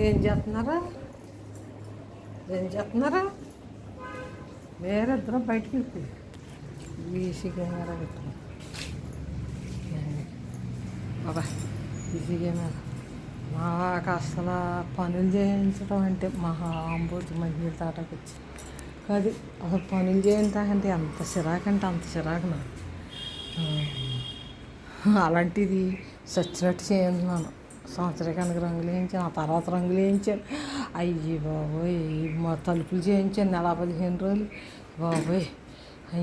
ఏం చేస్తున్నారా ఏం చేస్తున్నారా వేరే ఇద్దరం బయటికి వెళ్ళి ఈసీ కెమెరా పెట్టుకున్నాం బాబా ఈసీ కెమెరా నాకు అసలు పనులు చేయించడం అంటే మహా అంబోతు మంచి తాటకు వచ్చి. కాదు అసలు పనులు చేయించాకంటే అంత చిరాకు అంటే అంత చిరాకు నాకు. అలాంటిది సచ్చినట్టు చేయించున్నాను. సంవత్సరానికి రంగులు వేయించాను ఆ తర్వాత రంగులు వేయించాను. అయ్యి బాబోయ్ మా తలుపులు చేయించాను నెల పదిహేను రోజులు. బాబోయ్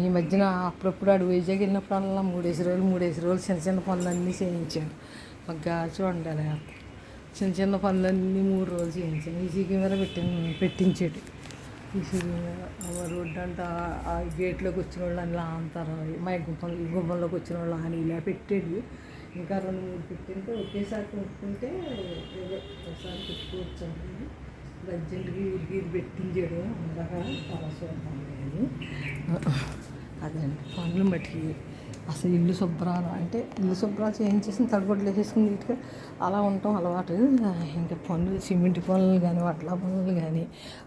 ఈ మధ్యన అప్పుడప్పుడు అడుగు వైజాగ్ వెళ్ళినప్పుడల్లా మూడేసి రోజులు మూడేసి రోజులు చిన్న చిన్న పనులన్నీ చేయించాను. మాకు గాలి చూడండి చిన్న చిన్న పనులన్నీ మూడు రోజులు చేయించాను. ఈసీ కెమెరా పెట్టి పెట్టించేటి ఈసీ కెమెరా రోడ్డు అంట ఆ గేట్లోకి వచ్చిన వాళ్ళు అలా అంటారు మా గుమ్మం ఈ గుమ్మంలోకి వచ్చిన వాళ్ళు అని ఇలా పెట్టేది ఇంకా రెండు మూడు పెట్టింటే ఒకేసారి కొనుక్కుంటే ఒకసారి పెట్టుకోవచ్చు అని అర్జెంట్గా వీరికి పెట్టించాడు అందక పరస్పరం అని అదండి పండ్లు మట్టి అసలు ఇల్లు శుభ్రాలు అంటే ఇల్లు శుభ్రాలు చేయించేసి తడిగొడ్లు వేసేసుకుని నీట్గా అలా ఉంటాం అలవాటు. ఇంకా పనులు సిమెంట్ పనులు కానీ వడ్ల పనులు కానీ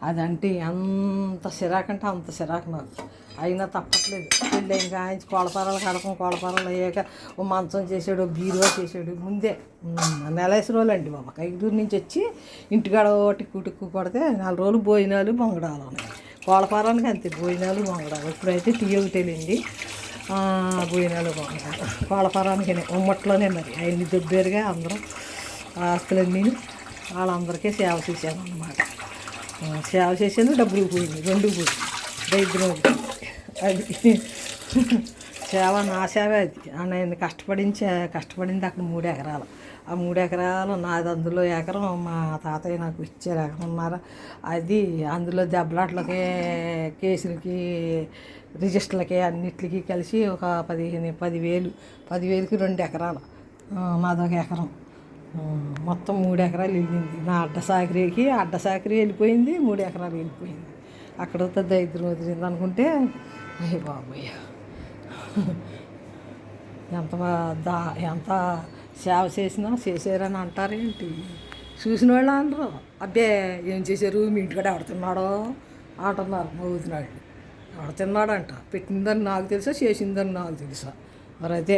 అదంటే ఎంత సిరాకంటే అంత సిరాకు నాకు. అయినా తప్పట్లేదు. పెళ్ళి ఇంకా ఆయన కోళ్ళపారాలు కడపం కోళ్ళపారాలు అయ్యాక ఓ మంచం చేసాడు బీరువా చేసాడు ముందే. నెల నెలేసి రోజులు అండి బాబా కైదూరు నుంచి వచ్చి ఇంటికాడ ఒకటి కుటుక్కు కొడితే నాలుగు రోజులు భోజనాలు బొంగడాలు ఉన్నాయి కోళ్ళపారానికి అంతే భోజనాలు బొంగడాలు. ఇప్పుడైతే టీ ఒకటి పోయినాలు ఆ, భోజనాలు కోళ్ళపారానికి ఉమ్మట్లోనే మరి. ఆయన్ని దొబ్బేరుగా అందరం ఆస్తులన్నీ వాళ్ళందరికీ సేవ చేశాను అనమాట సేవ చేసేందుకు డబ్బులు పోయింది రెండు పోయింది. దరిద్రం అది. సేవ నా సేవ అది. ఆ నేను కష్టపడించే కష్టపడింది అక్కడ మూడు ఎకరాలు. ఆ మూడు ఎకరాలు నాది అందులో ఎకరం మా తాతయ్య నాకు ఇచ్చారు ఎకరన్నర అది అందులో దెబ్బలాట్లకి కేసులకి రిజిస్టర్లకి అన్నిటికి కలిసి ఒక పదిహేను పదివేలు పదివేలకి రెండు ఎకరాలు. మాదొక ఎకరం. మొత్తం మూడు ఎకరాలు వెళ్ళింది. నా అడ్డ సాకరీకి అడ్డ సాకరీ వెళ్ళిపోయింది మూడు ఎకరాలు వెళ్ళిపోయింది. అక్కడ దరిద్రం వదిలింది అనుకుంటే అయ్య బాబోయ్. ఎంత దా ఎంత సేవ చేసినా చేశారని అంటారేంటి చూసిన వాళ్ళు అనరు. అబ్బే ఏం చేశారు? మీ ఇంటికాడ ఎవడ అంటున్నారు నవ్వుతున్నాడు ఎవడ తిన్నాడంట. పెట్టిందని నాకు తెలుసా చేసిందని నాకు తెలుసా. మరి అయితే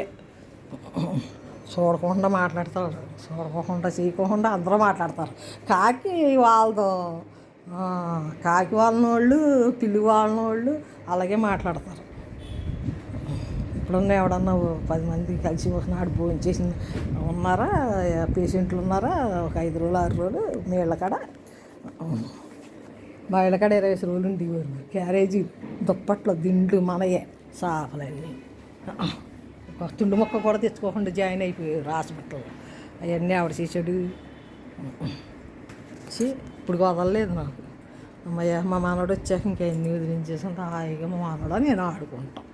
చూడకుండా మాట్లాడతారు. చూడకోకుండా చేయకోకుండా అందరూ మాట్లాడతారు. కాకి వాళ్ళతో కాకి వాళ్ళని వాళ్ళు పిల్లి వాళ్ళని వాళ్ళు అలాగే మాట్లాడతారు. ఇప్పుడున్న ఎవడన్నా పది మంది కలిసి ఒకనాడు భోజనం చేసిన ఉన్నారా పేషెంట్లు ఉన్నారా ఒక ఐదు రోజులు ఆరు రోజులు నీళ్ళ ఇళ్ళ కాడ మా ఇళ్ళకాడ ఇరవై ఐదు రోజులు ఉండేవారు క్యారేజీ దుప్పట్లు దిండ్లు మనయే. సాపలన్నీ. ఒక తుండు మొక్క కూడా తెచ్చుకోకుండా జాయిన్ అయిపోయారు హాస్పిటల్లో అవన్నీ ఆవిడ చేసాడు ఇప్పుడు వదలలేదు నాకు. అమ్మయ్య మా మానవుడు వచ్చాక ఇంకా ఎన్ని వదిలించేసి హాయిగా మా మానవుడు నేను ఆడుకుంటాం.